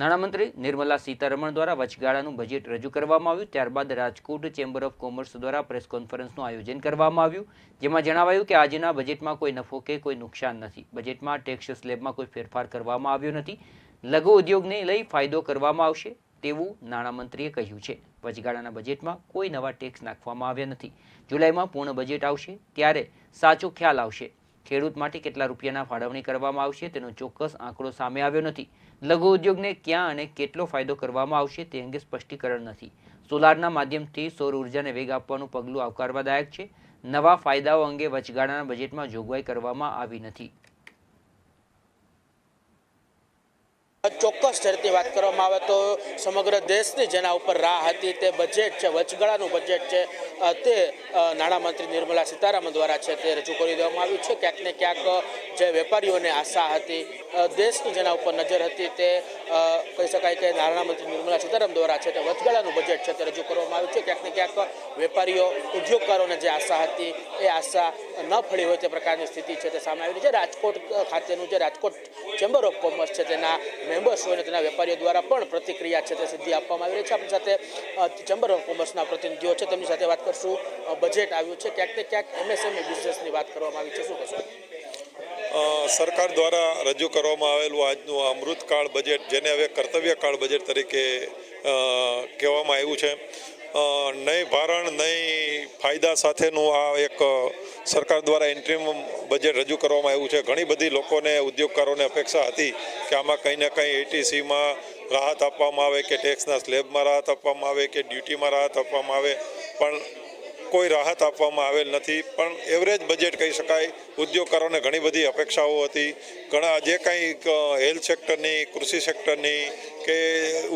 નાણામંત્રી નિર્મલા સીતારમણ દ્વારા વચગાળાનું બજેટ રજૂ કરવામાં આવ્યું. ત્યારબાદ રાજકોટ ચેમ્બર ઓફ કોમર્સ દ્વારા પ્રેસ કોન્ફરન્સનું આયોજન કરવામાં આવ્યું. જેમાં જણાવાયું કે આજના બજેટમાં કોઈ નફો કે કોઈ નુકસાન નથી. બજેટમાં ટેક્સ સ્લેબમાં કોઈ ફેરફાર કરવામાં આવ્યો નથી. લઘુ ઉદ્યોગને લઈ ફાયદો કરવામાં આવશે તેવું નાણામંત્રીએ કહ્યું છે. વચગાળાના બજેટમાં કોઈ નવા ટેક્સ નાખવામાં આવ્યા નથી. જુલાઈમાં પૂર્ણ બજેટ આવશે ત્યારે સાચો ખ્યાલ આવશે ખેડૂત માટે કેટલા રૂપિયાના ફાળવણી કરવામાં આવશે તેનો ચોક્કસ આંકડો સામે આવ્યો નથી. લઘુ ઉદ્યોગને ક્યાં અને કેટલો ફાયદો કરવામાં આવશે તે અંગે સ્પષ્ટીકરણ નથી. સોલારના માધ્યમથી સૌર ઉર્જાને વેગ આપવાનું પગલું આવકારવાદાયક છે. નવા ફાયદાઓ અંગે વચગાળાના બજેટમાં જોગવાઈ કરવામાં આવી નથી. ચોક્કસ ઝડપથી વાત કરવામાં આવે તો સમગ્ર દેશની જેના ઉપર રાહ હતી તે બજેટ છે, વચગાળાનું બજેટ છે તે નાણામંત્રી નિર્મલા સીતારામન દ્વારા છે તે રજૂ કરી દેવામાં આવ્યું છે. ક્યાંક ને ક્યાંક જે વેપારીઓને આશા હતી દેશની જેના ઉપર નજર હતી તે કહી શકાય કે નાણામંત્રી નિર્મલા સીતારામન દ્વારા છે તે વચગાળાનું બજેટ છે તે રજૂ કરવામાં આવ્યું છે. ક્યાંક ને ક્યાંક વેપારીઓ, ઉદ્યોગકારોને જે આશા હતી, એ આશા ન ફળી હોય તે પ્રકારની સ્થિતિ છે તે સામે આવી રહી છે. રાજકોટ ખાતેનું જે રાજકોટ ચેમ્બર ઓફ કોમર્સ છે તેના મેમ્બર્સ હોય અને તેના વેપારીઓ દ્વારા પણ પ્રતિક્રિયા છે તે સિદ્ધિ આપવામાં આવી રહી છે. આપણી સાથે ચેમ્બર ઓફ કોમર્સના પ્રતિનિધિઓ છે. તેમની સાથે વાત કરશું. બજેટ આવ્યું છે. ક્યાંક ને ક્યાંક એમએસએમઈ બિઝનેસની વાત કરવામાં આવી છે. શું કહેશો? સરકાર દ્વારા રજૂ કરવામાં આવેલું આજનું અમૃતકાળ બજેટ, જેને હવે કર્તવ્યકાળ બજેટ તરીકે કહેવામાં આવ્યું છે નહીં ભારણ, નહીં ફાયદા સાથેનું આ એક સરકાર દ્વારા ઇન્ટ્રીમ બજેટ રજૂ કરવામાં આવ્યું છે. ઘણી બધી લોકોને, ઉદ્યોગકારોને અપેક્ષા હતી કે આમાં કંઈ ને કંઈ એટીસીમાં રાહત આપવામાં આવે, કે ટેક્સના સ્લેબમાં રાહત આપવામાં આવે, કે ડ્યુટીમાં રાહત આપવામાં આવે. પણ કોઈ રાહત આપવામાં આવેલ નથી, પણ એવરેજ બજેટ કહી શકાય. ઉદ્યોગકારોને ઘણી બધી અપેક્ષાઓ હતી. ઘણા જે કાંઈ હેલ્થ સેક્ટરની કૃષિ સેક્ટરની કે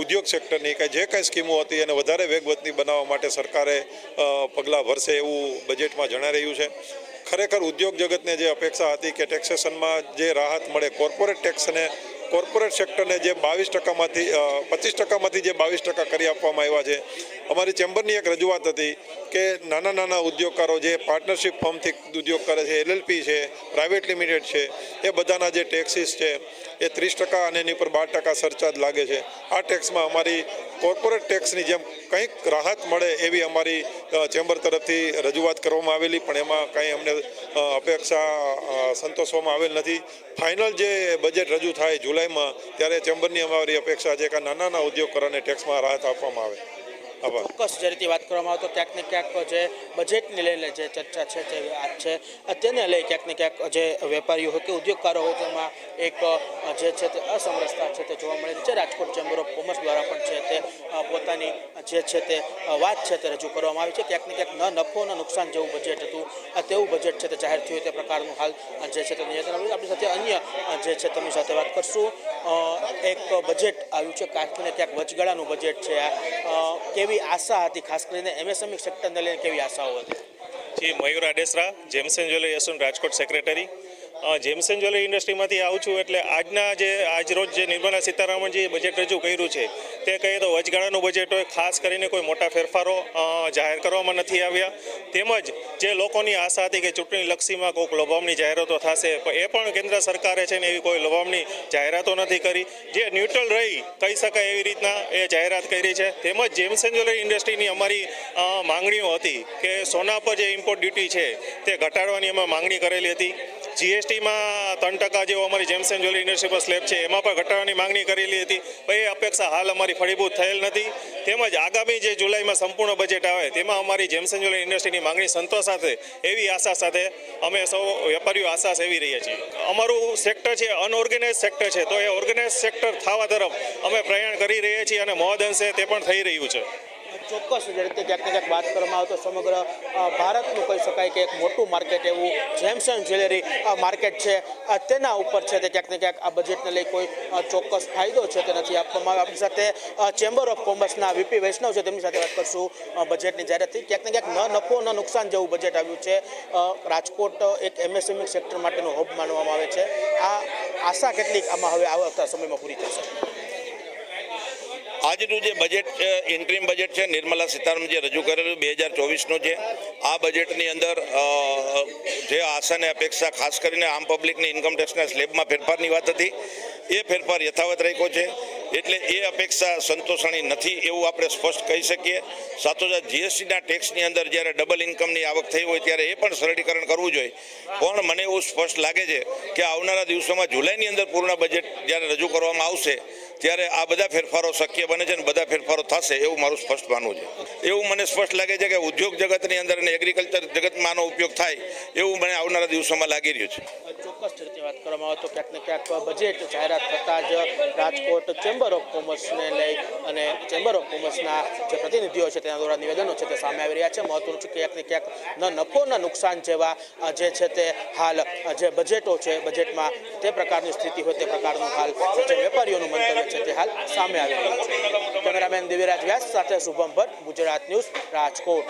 ઉદ્યોગ સેક્ટરની કે જે કાંઈ સ્કીમો હતી, એને વધારે વેગવતની બનાવવા માટે સરકારે પગલાં ભરશે એવું બજેટમાં જણાઈ રહ્યું છે. ખરેખર ઉદ્યોગ જગતને જે અપેક્ષા હતી કે ટેક્સેશનમાં જે રાહત મળે કોર્પોરેટ ટેક્સને કોર્પોરેટ સેક્ટરને જે બાવીસ ટકામાંથી પચીસ ટકામાંથી જે બાવીસ ટકા કરી આપવામાં આવ્યા છે, અમારી ચેમ્બરની એક રજૂઆત હતી કે નાના નાના ઉદ્યોગકારો જે પાર્ટનરશિપ ફર્મથી ઉદ્યોગ કરે છે, એલએલપી છે, પ્રાઇવેટ લિમિટેડ છે, એ બધાના જે ટેક્સીસ છે, એ ત્રીસ ટકા અને એની પર બાર ટકા સરચાર્જ લાગે છે. આ ટેક્સમાં અમારી કોર્પોરેટ ટેક્સની જેમ કંઈક રાહત મળે એવી અમારી ચેમ્બર તરફથી રજૂઆત કરવામાં આવેલી, પણ એમાં કંઈ અમને અપેક્ષા સંતોષવામાં આવેલ નથી. ફાઇનલ જે બજેટ રજૂ થાય જુલાઈમાં ત્યારે ચેમ્બરની અમારી અપેક્ષા છે કે નાના નાના ઉદ્યોગકારોને ટેક્સમાં રાહત આપવામાં આવે. ચોક્કસ જે રીતે વાત કરવામાં આવે તો ક્યાંક ને ક્યાંક જે બજેટને લઈને જે ચર્ચા છે તે વાત છે તેને લઈ ક્યાંક ને ક્યાંક જે વેપારીઓ હોય કે ઉદ્યોગકારો હોય તેમાં એક જે છે તે અસમરસતા છે તે જોવા મળે છે. રાજકોટ ચેમ્બર ઓફ કોમર્સ દ્વારા પણ છે તે પોતાની જે છે તે વાત છે તે રજૂ કરવામાં આવી છે. ક્યાંક ને ક્યાંક ન નફો ન નુકસાન જેવું બજેટ હતું તેવું બજેટ છે તે જાહેર થયું તે પ્રકારનું હાલ જે છે તે નિયંત્રણ આવ્યું આપણી સાથે અન્ય જે છે તેમની સાથે વાત કરશું. એક બજેટ આવ્યું છે. ક્યાંક ને ક્યાંક વચગાળાનું બજેટ છે આ. અ, કેવી આશા હતી? ખાસ કરીને એમએસએમઈ સેક્ટરને લઈને કેવી આશાઓ હતી? જી, Mayur Adesara, gems and jewellery એસોન Rajkot secretary gems and jewellery ઇન્ડસ્ટ્રીમાંથી આવું છું એટલે આજના જે, આજ રોજ જે નિર્મલા સીતારામનજીએ બજેટ રજૂ કર્યું છે, તે કહીએ તો વચગાળાનું બજેટ હોય, ખાસ કરીને કોઈ મોટા ફેરફારો જાહેર કરવામાં નથી આવ્યા. તેમજ જે લોકોની આશા હતી કે ચૂંટણી લક્ષીમાં કોઈક લોભામણી જાહેરાતો થશે એ પણ કેન્દ્ર સરકારે છે ને એવી કોઈ લોભામણી જાહેરાતો નથી કરી. જે ન્યુટ્રલ રહી, કહી શકાય એવી રીતના એ જાહેરાત કરી છે. તેમજ જેમસન જ્વેલરી ઇન્ડસ્ટ્રીની અમારી માંગણીઓ હતી કે સોના પર જે ઇમ્પોર્ટ ડ્યુટી છે, તે ઘટાડવાની અમે માંગણી કરેલી હતી. જીએસટીમાં ત્રણ ટકા જેવો અમારી જેમ્સ એન્ડ જ્વેલરી ઇન્ડસ્ટ્રી પર સ્લેબ છે. એમાં પણ ઘટાડવાની માંગણી કરેલી હતી. પણ એ અપેક્ષા હાલ અમારી ફળીભૂત થયેલ નથી. તેમજ આગામી જે જુલાઈમાં સંપૂર્ણ બજેટ આવે, તેમાં અમારી જેમસન જ્વેલરી ઇન્ડસ્ટ્રીની માંગણી સંતોષ સાથે, એવી આશા સાથે અમે સૌ વેપારીઓ આશા સેવી રહ્યા છીએ. અમારું સેક્ટર છે અનઓર્ગેનાઇઝ સેક્ટર છે, તો એ ઓર્ગેનાઇઝ સેક્ટર થવા તરફ અમે પ્રયાણ કરી રહ્યા છીએ અને મહદ અંશે તે પણ થઈ રહ્યું છે. ચોક્કસ જે રીતે ક્યાંક ક્યાંક વાત કરવામાં આવે તો સમગ્ર ભારતનું કહી શકાય કે એક મોટું માર્કેટ એવું જેમસન જ્વેલરી માર્કેટ છે. તેના ઉપર છે તે ક્યાંક ને ક્યાંક આ બજેટને લઈ કોઈ ચોક્કસ ફાયદો છે તે નથી આપવામાં આવ્યો. આપણી સાથે ચેમ્બર ઓફ કોમર્સના વીપી વૈષ્ણવ છે, તેમની સાથે વાત કરશું બજેટની જાહેરાતથી. ક્યાંક ને ક્યાંક ન નફો, ન નુકસાન જેવું બજેટ આવ્યું છે. રાજકોટ એક એમએસએમઈ સેક્ટર માટેનું હબ માનવામાં આવે છે. આ આશા કેટલીક આમાં હવે આવતા સમયમાં પૂરી થશે. આજનું જે બજેટ છે ઇન્ટ્રીમ બજેટ છે, નિર્મલા સીતારામન જે રજૂ કરેલું બે હજાર ચોવીસનું છે, આ બજેટની અંદર જે આશા અપેક્ષા ખાસ કરીને આમ પબ્લિકની ઇન્કમ ટેક્સના સ્લેબમાં ફેરફારની વાત હતી, એ ફેરફાર યથાવત રાખ્યો છે. એટલે એ અપેક્ષા સંતોષણી નથી એવું આપણે સ્પષ્ટ કહી શકીએ. સાથોસાથ જીએસટીના ટેક્સની અંદર જ્યારે ડબલ ઇન્કમની આવક થઈ હોય ત્યારે એ પણ સરળીકરણ કરવું જોઈએ. પણ મને એવું સ્પષ્ટ લાગે છે કે આવનારા દિવસોમાં જુલાઈની અંદર પૂર્ણ બજેટ જ્યારે રજૂ કરવામાં આવશે ત્યારે આ બધા ફેરફારો શક્ય બને છે અને બધા ફેરફારો થશે એવું મારું સ્પષ્ટ માનવું છે. એવું મને સ્પષ્ટ લાગે છે કે ઉદ્યોગ જગતની અંદર અને એગ્રીકલ્ચર જગતમાં આનો ઉપયોગ થાય એવું મને આવનારા દિવસોમાં લાગી રહ્યું છે. ચોક્કસ રીતે વાત કરવામાં આવે તો ક્યાંક ને ક્યાંક બજેટ જાહેરાત થતાં જ રાજકોટ ચેમ્બર ઓફ કોમર્સને લઈ અને ચેમ્બર ઓફ કોમર્સના જે પ્રતિનિધિઓ છે તેના દ્વારા નિવેદનો છે તે સામે આવી રહ્યા છે. મહત્વનું છે ક્યાંક ને ક્યાંક ન નફો ન નુકસાન જેવા જે છે તે હાલ જે બજેટો છે બજેટમાં તે પ્રકારની સ્થિતિ હોય તે પ્રકારનું હાલ જે વેપારીઓનું મંતવ્ય છે તે હાલ સામે આવી રહ્યું છે. કેમેરામેન દિવ્યરાજ વ્યાસ સાથે શુભમ ભટ્ટ, ગુજરાત ન્યૂઝ, રાજકોટ.